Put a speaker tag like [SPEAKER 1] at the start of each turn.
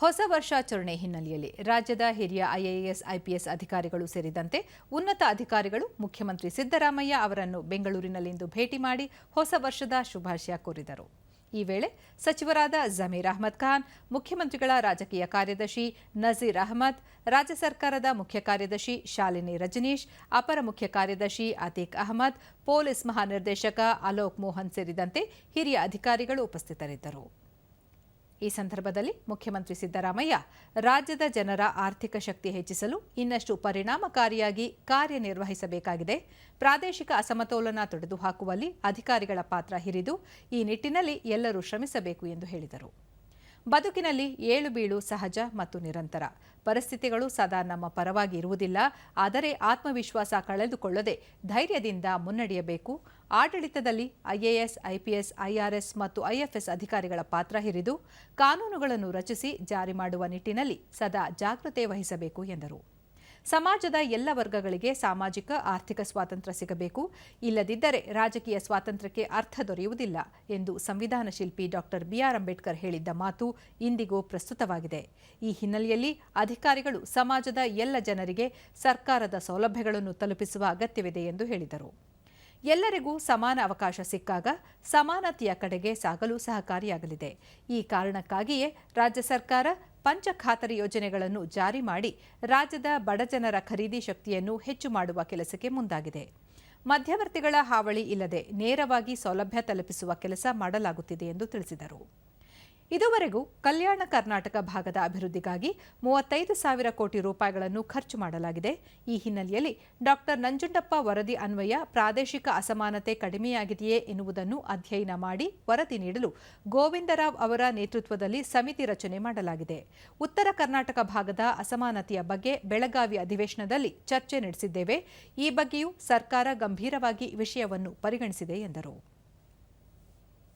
[SPEAKER 1] ಹೊಸ ವರ್ಷಾಚರಣೆ ಹಿನ್ನೆಲೆಯಲ್ಲಿ ರಾಜ್ಯದ ಹಿರಿಯ ಐಎಎಸ್, ಐಪಿಎಸ್ ಅಧಿಕಾರಿಗಳು ಸೇರಿದಂತೆ ಉನ್ನತ ಅಧಿಕಾರಿಗಳು, ಮುಖ್ಯಮಂತ್ರಿ ಸಿದ್ದರಾಮಯ್ಯ ಅವರನ್ನು ಬೆಂಗಳೂರಿನಲ್ಲಿಂದು ಭೇಟಿ ಮಾಡಿ ಹೊಸ ವರ್ಷದ ಶುಭಾಶಯ ಕೋರಿದರು. ಈ ವೇಳೆ ಸಚಿವರಾದ ಜಮೀರ್ ಅಹ್ಮದ್ ಖಾನ್, ಮುಖ್ಯಮಂತ್ರಿಗಳ ರಾಜಕೀಯ ಕಾರ್ಯದರ್ಶಿ ನಜೀರ್ ಅಹಮದ್, ರಾಜ್ಯ ಸರ್ಕಾರದ ಮುಖ್ಯ ಕಾರ್ಯದರ್ಶಿ ಶಾಲಿನಿ ರಜನೀಶ್, ಅಪರ ಮುಖ್ಯ ಕಾರ್ಯದರ್ಶಿ ಅತೀಕ್ ಅಹಮದ್, ಪೊಲೀಸ್ ಮಹಾನಿರ್ದೇಶಕ ಅಲೋಕ್ ಮೋಹನ್ ಸೇರಿದಂತೆ ಹಿರಿಯ ಅಧಿಕಾರಿಗಳು ಉಪಸ್ಥಿತರಿದ್ದರು. ಈ ಸಂದರ್ಭದಲ್ಲಿ ಮುಖ್ಯಮಂತ್ರಿ ಸಿದ್ದರಾಮಯ್ಯ ರಾಜ್ಯದ ಜನರ ಆರ್ಥಿಕ ಶಕ್ತಿ ಹೆಚ್ಚಿಸಲು ಇನ್ನಷ್ಟು ಪರಿಣಾಮಕಾರಿಯಾಗಿ ಕಾರ್ಯನಿರ್ವಹಿಸಬೇಕಾಗಿದೆ. ಪ್ರಾದೇಶಿಕ ಅಸಮತೋಲನ ತೊಡೆದುಹಾಕುವಲ್ಲಿ ಅಧಿಕಾರಿಗಳ ಪಾತ್ರ ಹಿರಿದು ಈ ನಿಟ್ಟಿನಲ್ಲಿ ಎಲ್ಲರೂ ಶ್ರಮಿಸಬೇಕು ಎಂದು ಹೇಳಿದರು. ಬದುಕಿನಲ್ಲಿ ಏಳು ಬೀಳು ಸಹಜ ಮತ್ತು ನಿರಂತರ. ಪರಿಸ್ಥಿತಿಗಳು ಸದಾ ನಮ್ಮ ಪರವಾಗಿ ಇರುವುದಿಲ್ಲ, ಆದರೆ ಆತ್ಮವಿಶ್ವಾಸ ಕಳೆದುಕೊಳ್ಳದೆ ಧೈರ್ಯದಿಂದ ಮುನ್ನಡೆಯಬೇಕು. ಆಡಳಿತದಲ್ಲಿ ಐಎಎಸ್ ಐಪಿಎಸ್ ಐಆರ್ಎಸ್ ಮತ್ತು ಐಎಫ್ಎಸ್ ಅಧಿಕಾರಿಗಳ ಪಾತ್ರ ಹಿರಿದು ಕಾನೂನುಗಳನ್ನು ರಚಿಸಿ ಜಾರಿ ಮಾಡುವ ನಿಟ್ಟಿನಲ್ಲಿ ಸದಾ ಜಾಗೃತೆ ವಹಿಸಬೇಕು ಎಂದರು. ಸಮಾಜದ ಎಲ್ಲ ವರ್ಗಗಳಿಗೆ ಸಾಮಾಜಿಕ, ಆರ್ಥಿಕ ಸ್ವಾತಂತ್ರ್ಯ ಸಿಗಬೇಕು. ಇಲ್ಲದಿದ್ದರೆ ರಾಜಕೀಯ ಸ್ವಾತಂತ್ರ್ಯಕ್ಕೆ ಅರ್ಥ ದೊರೆಯುವುದಿಲ್ಲ ಎಂದು ಸಂವಿಧಾನ ಶಿಲ್ಪಿ ಡಾಕ್ಟರ್ ಬಿಆರ್ ಅಂಬೇಡ್ಕರ್ ಹೇಳಿದ್ದ ಮಾತು ಇಂದಿಗೂ ಪ್ರಸ್ತುತವಾಗಿದೆ. ಈ ಹಿನ್ನೆಲೆಯಲ್ಲಿ ಅಧಿಕಾರಿಗಳು ಸಮಾಜದ ಎಲ್ಲ ಜನರಿಗೆ ಸರ್ಕಾರದ ಸೌಲಭ್ಯಗಳನ್ನು ತಲುಪಿಸುವ ಅಗತ್ಯವಿದೆ ಎಂದು ಹೇಳಿದರು. ಎಲ್ಲರಿಗೂ ಸಮಾನ ಅವಕಾಶ ಸಿಕ್ಕಾಗ ಸಮಾನತೆಯ ಕಡೆಗೆ ಸಾಗಲು ಸಹಕಾರಿಯಾಗಲಿದೆ. ಈ ಕಾರಣಕ್ಕಾಗಿಯೇ ರಾಜ್ಯ ಸರ್ಕಾರ ಪಂಚ ಖಾತರಿ ಯೋಜನೆಗಳನ್ನು ಜಾರಿ ಮಾಡಿ ರಾಜ್ಯದ ಬಡಜನರ ಖರೀದಿ ಶಕ್ತಿಯನ್ನು ಹೆಚ್ಚು ಮಾಡುವ ಕೆಲಸಕ್ಕೆ ಮುಂದಾಗಿದೆ. ಮಧ್ಯವರ್ತಿಗಳ ಹಾವಳಿ ಇಲ್ಲದೆ ನೇರವಾಗಿ ಸೌಲಭ್ಯ ತಲುಪಿಸುವ ಕೆಲಸ ಮಾಡಲಾಗುತ್ತಿದೆ ಎಂದು ತಿಳಿಸಿದರು. ಇದುವರೆಗೂ ಕಲ್ಯಾಣ ಕರ್ನಾಟಕ ಭಾಗದ ಅಭಿವೃದ್ಧಿಗಾಗಿ ಮೂವತ್ತೈದು ಸಾವಿರ ಕೋಟಿ ರೂಪಾಯಿಗಳನ್ನು ಖರ್ಚು ಮಾಡಲಾಗಿದೆ. ಈ ಹಿನ್ನೆಲೆಯಲ್ಲಿ ಡಾಕ್ಟರ್ ನಂಜುಂಡಪ್ಪ ವರದಿ ಅನ್ವಯ ಪ್ರಾದೇಶಿಕ ಅಸಮಾನತೆ ಕಡಿಮೆಯಾಗಿದೆಯೇ ಎನ್ನುವುದನ್ನು ಅಧ್ಯಯನ ಮಾಡಿ ವರದಿ ನೀಡಲು ಗೋವಿಂದರಾವ್ ಅವರ ನೇತೃತ್ವದಲ್ಲಿ ಸಮಿತಿ ರಚನೆ ಮಾಡಲಾಗಿದೆ. ಉತ್ತರ ಕರ್ನಾಟಕ ಭಾಗದ ಅಸಮಾನತೆಯ ಬಗ್ಗೆ ಬೆಳಗಾವಿ ಅಧಿವೇಶನದಲ್ಲಿ ಚರ್ಚೆ ನಡೆಸಿದ್ದೇವೆ. ಈ ಬಗ್ಗೆಯೂ ಸರ್ಕಾರ ಗಂಭೀರವಾಗಿ ವಿಷಯವನ್ನು ಪರಿಗಣಿಸಿದೆ ಎಂದರು.